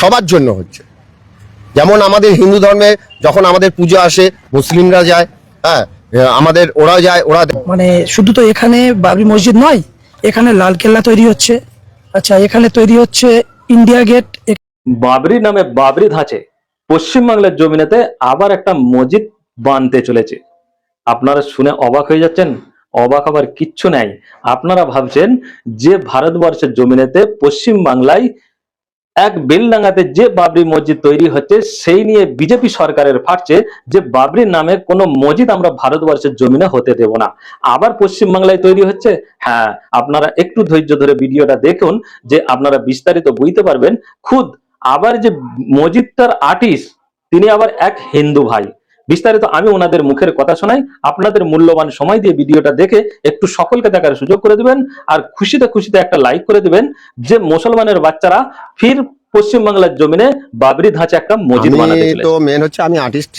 সবার জন্য হচ্ছে। যেমন আমাদের হিন্দু ধর্মে যখন আমাদের পুজো আসে মুসলিমরা যায় হ্যাঁ আমাদের ওরা যায় ওরা মানে শুধু তো এখানে বাবরি মসজিদ নয় এখানে লালকেল্লা তৈরি হচ্ছে। আচ্ছা এখানে তৈরি হচ্ছে ইন্ডিয়া গেট। বাবরি নামে বাবরি ধাঁচে পশ্চিমবাংলার জমিনেতে আবার একটা মসজিদ বানতে চলেছে। আপনারা শুনে অবাক হয়ে যাচ্ছেন অবাক হবার কিচ্ছু নাই। আপনারা ভাবছেন যে ভারতবর্ষের জমিনেতে পশ্চিম বাংলায় এক বেলডাঙ্গাতে যে বাবরি মসজিদ তৈরি হচ্ছে, সেই নিয়ে বিজেপি সরকারের ফাটছে যে বাবরি নামে কোনো মসজিদ আমরা ভারতবর্ষের জমিনে হতে দেব না। আবার পশ্চিমবাংলায় তৈরি হচ্ছে? হ্যাঁ আপনারা একটু ধৈর্য ধরে ভিডিওটা দেখুন যে আপনারা বিস্তারিত বুঝতে পারবেন। খুদ, আবার যে মসজিদটার আর্টিস্ট তিনি আবার এক হিন্দু ভাই। বিস্তারিত আমি ওনাদের মুখের কথা শোনাই আপনাদের মূল্যবান সময় দিয়ে ভিডিওটা দেখে একটু সকলকে দেখার সুযোগ করে দিবেন আর খুশিতে খুশিতে একটা লাইক করে দিবেন যে মুসলমানের বাচ্চারা ফির পশ্চিমবাংলার জমিনে বাবরি ধাঁচে একটা মসজিদ বানাতে তো মেন হচ্ছে আমি আর্টিস্ট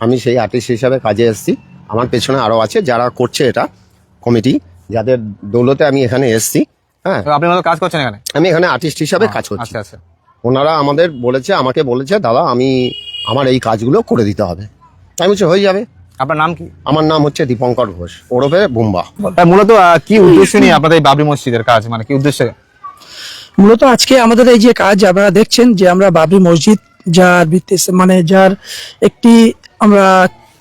আমি সেই আর্টিস্ট হিসাবে কাজে এসেছি। আমার পেছনে আরও আছে যারা করছে এটা কমিটি যাদের দৌলতে আমি এখানে এসেছি হ্যাঁ। আপনি কাজ করছেন এখানে? আমি এখানে আর্টিস্ট হিসাবে কাজ করছি। আচ্ছা আচ্ছা। ওনারা আমাদের বলেছে আমাকে বলেছে দাদা আমি আমার এই কাজগুলো করে দিতে হবে। আমি বলছি হয়ে যাবে। আপনার নাম কি? আমার নাম হচ্ছে দীপঙ্কর ঘোষ ওরফে বুম্বা। তা মূলত কি উদ্দেশ্য নিয়ে আপনাদের এই বাবরি মসজিদের কাজ? মানে কি উদ্দেশ্যে? মূলত আজকে আমাদের এই যে কাজ আপনারা দেখছেন যে আমরা বাবরি মসজিদ যার ভিত্তি মানে যার একটি আমরা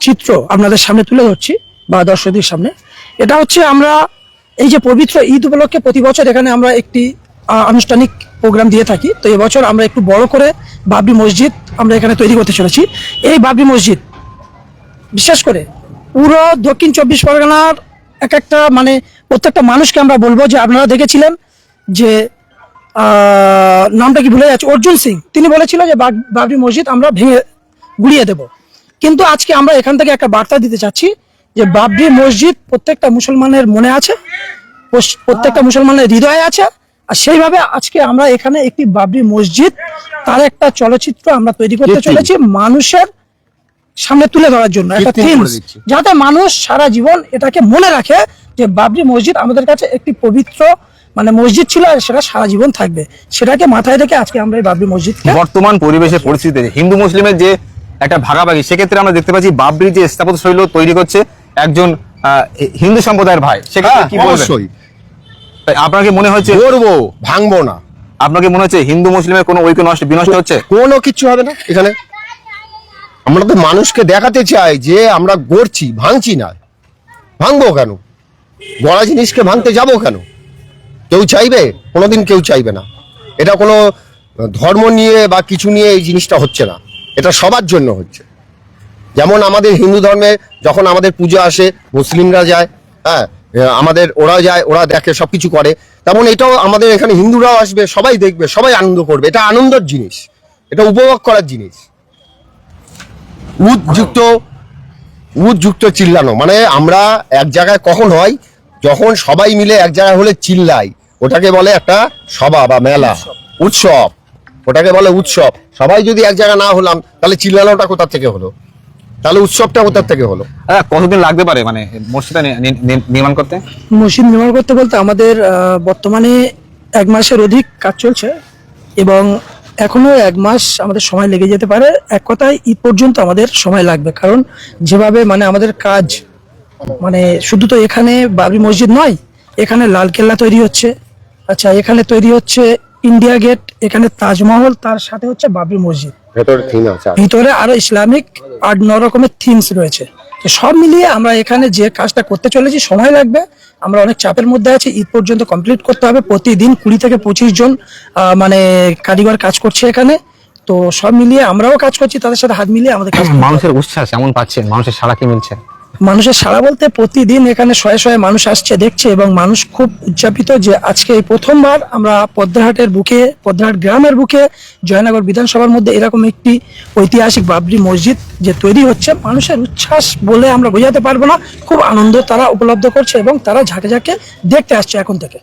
চিত্র আপনাদের সামনে তুলে ধরছি বা দর্শকদের সামনে। এটা হচ্ছে আমরা এই যে পবিত্র ঈদ উপলক্ষে প্রতি বছর এখানে আমরা একটি আনুষ্ঠানিক প্রোগ্রাম দিয়ে থাকি। তো এবছর আমরা একটু বড় করে বাবরি মসজিদ আমরা এখানে তৈরি করতে চলেছি। এই বাবরি মসজিদ বিশেষ করে পুরো দক্ষিণ চব্বিশ পরগনার এক একটা মানে প্রত্যেকটা মানুষকে আমরা বলব যে আপনারা দেখেছিলেন যে নামটা কি ভুলে যাচ্ছে? অর্জুন সিং। তিনি বলেছিল যে বাবরি মসজিদ আমরা ভেঙে গুড়িয়ে দেব। কিন্তু আজকে আমরা এখান থেকে একটা বার্তা দিতে চাচ্ছি যে বাবরি মসজিদ প্রত্যেকটা মুসলমানের মনে আছে প্রত্যেকটা মুসলমানের হৃদয়ে আছে আর সেইভাবে আজকে আমরা এখানে একটি বাবরি মসজিদ তার একটা চলচ্চিত্র আমরা তৈরি করতে। চলেছি। মানুষের সামনে তুলে ধরার জন্য একটা থিমস যাতে মানুষ সারা জীবন এটাকে মনে রাখে যে বাবরি মসজিদ আমাদের কাছে একটি পবিত্র মানে মসজিদ ছিল আর সেটা সারা জীবন থাকবে। সেটাকে মাথায় রেখে আজকে আমরা এই বাবরি মসজিদকে বর্তমান পরিবেশের পরিস্থিতিতে হিন্দু মুসলিমের যে একটা ভাগাভাগি সেক্ষেত্রে আমরা দেখতে পাচ্ছি বাবরি যে স্থাপত্য শৈল তৈরি করছে একজন আহ, হিন্দু সম্প্রদায়ের ভাই। সেক্ষেত্রে হ্যাঁ কি বলবেন? অবশ্যই। তাই আপনাকে মনে হচ্ছে? করব ভাঙবো না। আপনাকে মনে হচ্ছে হিন্দু মুসলিমের কোনো ঐক্য নষ্ট বিনষ্ট হচ্ছে? কোনো কিছু হবে না এখানে। আমরা তো মানুষকে দেখাতে চাই যে আমরা গড়ছি, ভাঙছি না। ভাঙবো কেন? গড়া জিনিসকে ভাঙতে যাব কেন? কেউ চাইবে? কোনোদিন কেউ চাইবে না। এটা কোনো ধর্ম নিয়ে বা কিছু নিয়ে এই জিনিসটা হচ্ছে না। এটা সবার জন্য হচ্ছে। যেমন আমাদের হিন্দু ধর্মে যখন আমাদের পুজো আসে, মুসলিমরা যায় হ্যাঁ আমাদের ওরা যায়, ওরা দেখে সব কিছু করে। তেমন এটাও আমাদের এখানে হিন্দুরাও আসবে, সবাই দেখবে, সবাই আনন্দ করবে। এটা আনন্দের জিনিস। এটা উপভোগ করার জিনিস। উদযুক্ত উদযুক্ত চিল্লানো। মানে আমরা এক জায়গায় কখন হয়? যখন সবাই মিলে এক জায়গায় হলে চিল্লাই। ওটাকে বলে একটা সভা বা মেলা। উৎসব। ওটাকে বলে উৎসব। সবাই যদি এক জায়গায় না হলাম তাহলে চিল্লানোটা কোথা থেকে হলো? তাহলে উৎসবটা কোথা থেকে হলো? আহ, কতদিন লাগতে পারে মানে মসজিদটা নির্মাণ করতে? মসজিদ নির্মাণ করতে বলতে আমাদের বর্তমানে এক মাসের অধিক কাজ চলছে এবং এখনও এক মাস আমাদের সময় লেগে যেতে পারে। এক কথায় ঈদ পর্যন্ত আমাদের সময় লাগবে। কারণ যেভাবে মানে আমাদের কাজ মানে শুধু তো এখানে বাবরি মসজিদ নয় এখানে লালকেল্লা তৈরি হচ্ছে। আচ্ছা এখানে তৈরি হচ্ছে ইন্ডিয়া গেট এখানে তাজমহল তার সাথে হচ্ছে বাবরি মসজিদ। ভেতরে আরও ইসলামিক আট ন রকমের থিমস রয়েছে। তো সব মিলিয়ে আমরা এখানে যে কাজটা করতে চলেছি সময় লাগবে। আমরা অনেক চাপের মধ্যে আছি ঈদ পর্যন্ত কমপ্লিট করতে হবে। প্রতিদিন কুড়ি থেকে পঁচিশ জন আহ, মানে কারিগর কাজ করছে এখানে। তো সব মিলিয়ে আমরাও কাজ করছি তাদের সাথে হাত মিলিয়ে আমাদের। মানুষের উচ্ছ্বাস এমন পাচ্ছেন মানুষের সারা কি মিলছে? মানুষের সারা বলতে প্রতিদিন এখানে শয়ে শয়ে মানুষ আসছে, দেখছে এবং মানুষ খুব উদযাপিত যে আজকে এই প্রথমবার আমরা পদ্মাহাটের বুকে পদ্মাহাট গ্রামের বুকে জয়নগর বিধানসভার মধ্যে এরকম একটি ঐতিহাসিক বাবরি মসজিদ যে তৈরি হচ্ছে। মানুষের উচ্ছ্বাস বলে আমরা বোঝাতে পারব না। খুব আনন্দ তারা উপলব্ধ করছে এবং তারা ঝাঁকে ঝাঁকে দেখতে আসছে এখন থেকে।